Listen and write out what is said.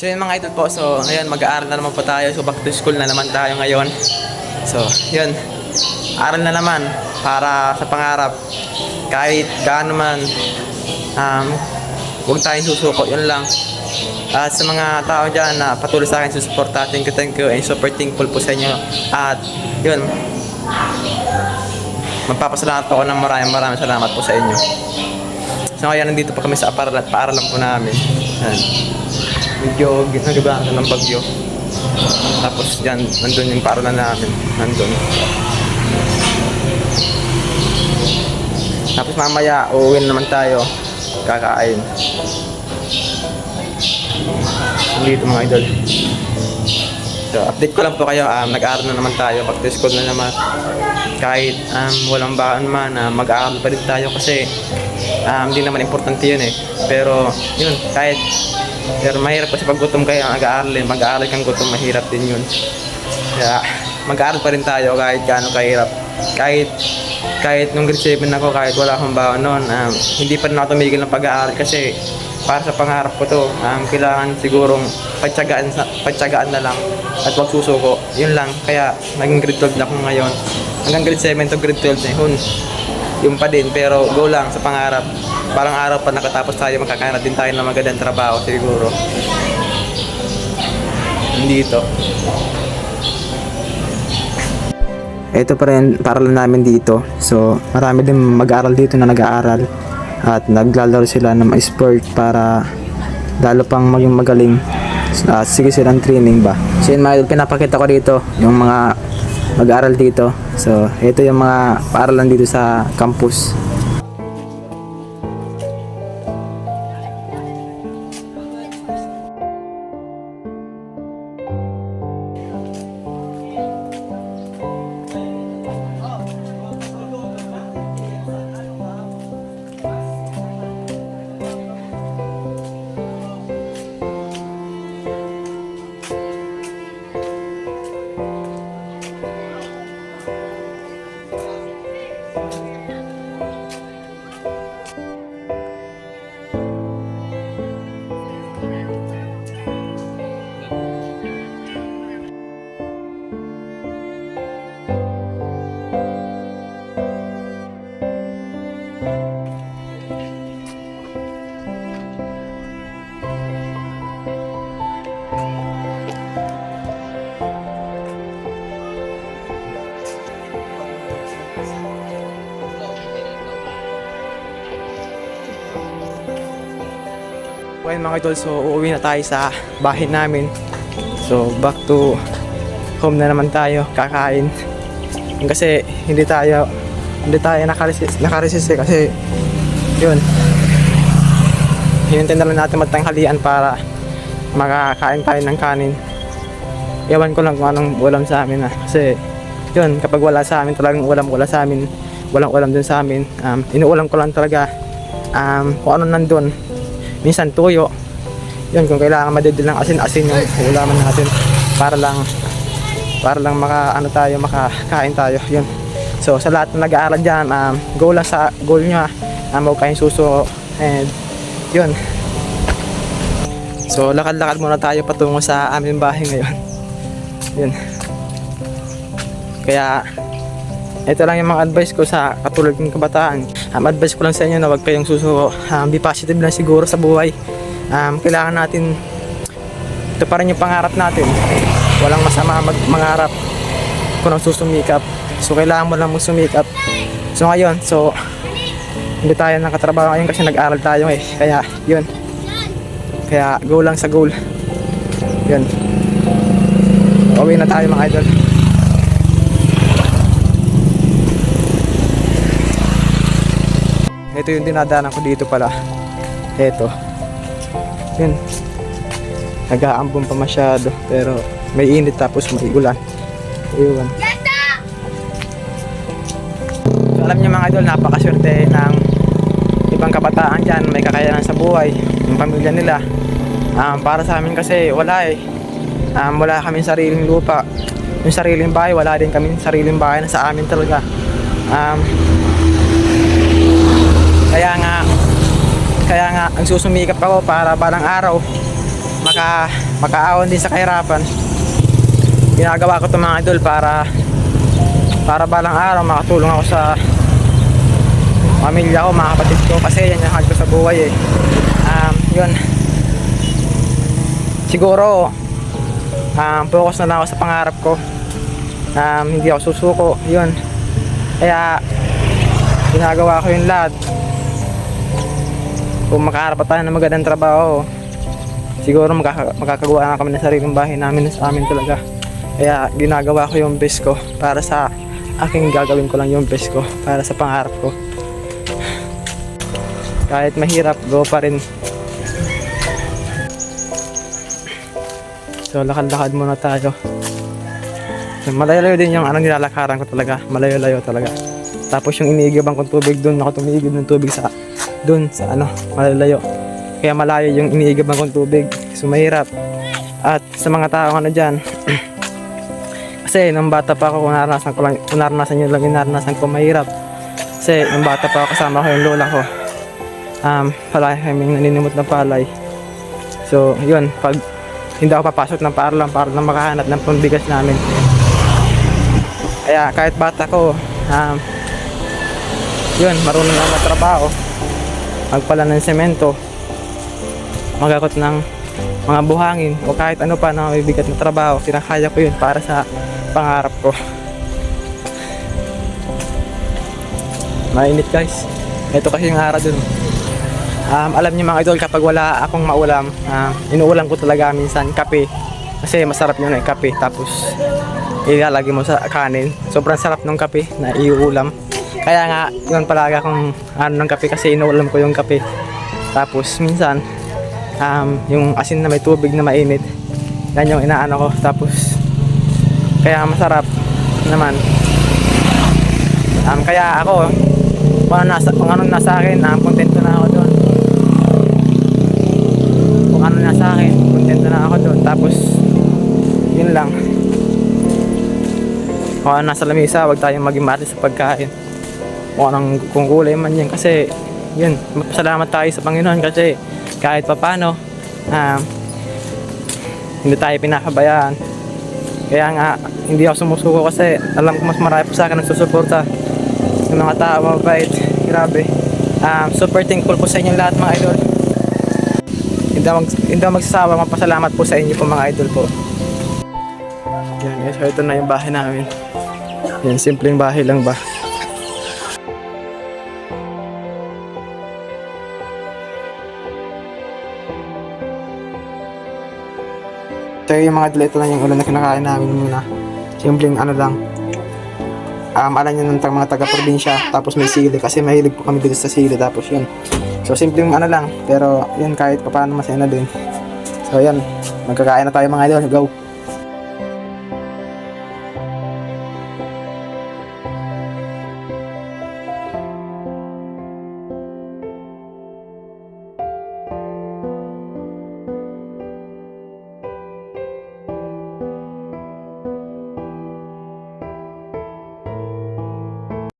So yun mga idol po, so ngayon mag-aaral na naman po tayo. So back to school na naman tayo ngayon. So yun, aral na naman para sa pangarap. Kahit gaano man, um, huwag tayong susuko, yun lang. At sa mga tao dyan na patuloy sa akin susuporta, thank you, thank you, and super thankful po sa inyo. At yun, magpapasalamat po ako ng maraming maraming salamat po sa inyo. So ngayon nandito po kami sa paaralan, paaralan po namin. Yan. Medyo ginagabahan ng bagyo. Tapos dyan, nandun yung paaralan namin. Nandun. Tapos mamaya, uuwi na naman tayo. Kakain. Dito mga idol. So, update ko lang po kayo. Um, nag-aaral na naman tayo. Back to school na naman. Kahit um, walang baan man, uh, mag-aaral pa rin tayo kasi um, hindi naman importante yun eh. Pero, yun, kahit pero mahirap kasi pag gutom kayo ang nag-aaral eh. Mag-aaral kang gutom, mahirap din yun. Kaya, mag-aaral pa rin tayo kahit gaano kahirap. Kahit kahit nung grade 7 ako, kahit wala akong baon noon, um, hindi pa rin ako tumigil ng pag-aaral kasi para sa pangarap ko to, um, kailangan sigurong pagtsagaan, sa, na lang at wag susuko. Yun lang. Kaya naging grade 12 na ako ngayon. Hanggang grade 7 to grade 12 na yun. Yung pa din, pero go lang sa pangarap. Parang araw pa nakatapos tayo, makakahanap din tayo ng magandang trabaho siguro. Dito. Ito pa rin paralan namin dito. So, marami din mag-aaral dito na nag-aaral at naglalaro sila ng sport para lalo pang maging magaling. Uh, sige silang training ba. So, yun mga pinapakita ko dito yung mga mag-aaral dito. So, ito yung mga paaralan dito sa campus. Okay mga idol, so uuwi na tayo sa bahay namin. So back to home na naman tayo, kakain. Kasi hindi tayo hindi tayo nakaresist, nakaresist eh, kasi yun. Hinintay na lang natin magtanghalian para makakain tayo ng kanin. Ewan ko lang kung anong ulam sa amin ah. Kasi yun, kapag wala sa amin talagang ulam wala sa amin, walang ulam din sa amin. Um, inuulam ko lang talaga um, kung ano nandun minsan tuyo. Yun kung kailangan madidil ng asin-asin yung ulaman natin para lang para lang maka ano tayo makakain tayo. Yun. So sa lahat ng nag-aaral dyan um, goal lang sa goal nyo um, huwag suso. And yun. So lakad-lakad muna tayo patungo sa aming bahay ngayon. Yun. Kaya ito lang yung mga advice ko sa katulad ng kabataan. Um, advice ko lang sa inyo na huwag kayong susuko. Um, be positive lang siguro sa buhay. Um, kailangan natin ito pa rin yung pangarap natin. Walang masama mag mangarap kung ang susumikap. So kailangan mo lang sumikap. So ngayon, so hindi tayo nakatrabaho ngayon kasi nag-aral tayo eh. Kaya yun. Kaya go lang sa goal. Yun. Uwi na tayo mga idol. Ito yung dinadaanan ko dito pala. Ito. Yun. Nag-aambon pa masyado. Pero may init tapos may ulan. Iwan. So, alam niyo mga idol, napakaswerte ng ibang kabataan dyan. May kakayanan sa buhay. Yung pamilya nila. Um, para sa amin kasi wala eh. Um, wala kami sariling lupa. Yung sariling bahay, wala din kami sariling bahay na sa amin talaga. Um, kaya nga kaya nga ang susumikap ako para balang araw maka, makaahon din sa kahirapan. Ginagawa ko to mga idol para para balang araw makatulong ako sa pamilya ko, mga kapatid ko kasi yan yung hard ko sa buhay eh. Um, yun. Siguro um, focus na lang ako sa pangarap ko. Um, hindi ako susuko. Yun. Kaya ginagawa ko yung lahat. Kung makaharap tayo ng magandang trabaho, siguro magkaka- makakagawa na kami ng sariling bahay namin sa amin talaga. Kaya ginagawa ko yung best ko para sa aking gagawin ko lang yung best ko para sa pangarap ko. Kahit mahirap, go pa rin. So lakad-lakad muna tayo. Malayo-layo din yung anong nilalakaran ko talaga. Malayo-layo talaga. Tapos yung iniigiban kong tubig doon, ako tumigib ng tubig sa doon sa ano, malayo. Kaya malayo yung iniigiban kong tubig. So mahirap. At sa mga tao ano dyan, kasi nung bata pa ako, naranasan ko lang, naranasan nyo lang naranasan ko, mahirap. Kasi nung bata pa ako, kasama ko yung lola ko. Um, palagi kaming naninimot ng palay. So, yun, pag hindi ako papasok ng paaralan para lang makahanap ng pambigas namin. Kaya kahit bata ko, um, yun, marunong na matrabaho. Magpala ng semento, magakot ng mga buhangin o kahit ano pa na may bigat na trabaho, kinakaya ko yun para sa pangarap ko. Mainit guys. Ito kasi yung araw dun. Um, alam niyo mga idol, kapag wala akong maulam, um, inuulam ko talaga minsan kape. Kasi masarap yun eh, kape. Tapos ilalagay mo sa kanin. Sobrang sarap ng kape na iuulam. Kaya nga, yun palagi akong ano ng kape kasi inuulam ko yung kape. Tapos minsan, um, yung asin na may tubig na mainit, yan yung inaano ko. Tapos, kaya masarap naman. Um, kaya ako, kung ano nasa, kung ano nasa akin, um, kontento na ako doon. Kung ano nasa akin, kontento na ako doon. Tapos, yun lang. Kung ano nasa lamisa, wag tayong maging mati sa pagkain. Kung anong kung kulay man yan. Kasi, yun, salamat tayo sa Panginoon kasi kahit papano, um, hindi tayo pinakabayaan. Kaya nga, hindi ako sumusuko kasi alam ko mas marami pa sa akin nagsusuporta ng mga tao, mabait. Grabe. Um, super thankful po sa inyong lahat mga idol. Hindi ako, mag, hindi ako magsasawa, mapasalamat po sa inyo po mga idol po. Yan so ito na yung bahay namin. Yan, simpleng bahay lang ba. Ito yung mga idol, ito na yung ulan na kinakain namin muna. Simpleng ano lang, um, alam nyo ng mga taga-probinsya tapos may sili kasi mahilig po kami dito sa sili tapos yun. So simpleng ano lang pero yun kahit paano masaya na din. So yan magkakain na tayo mga idol go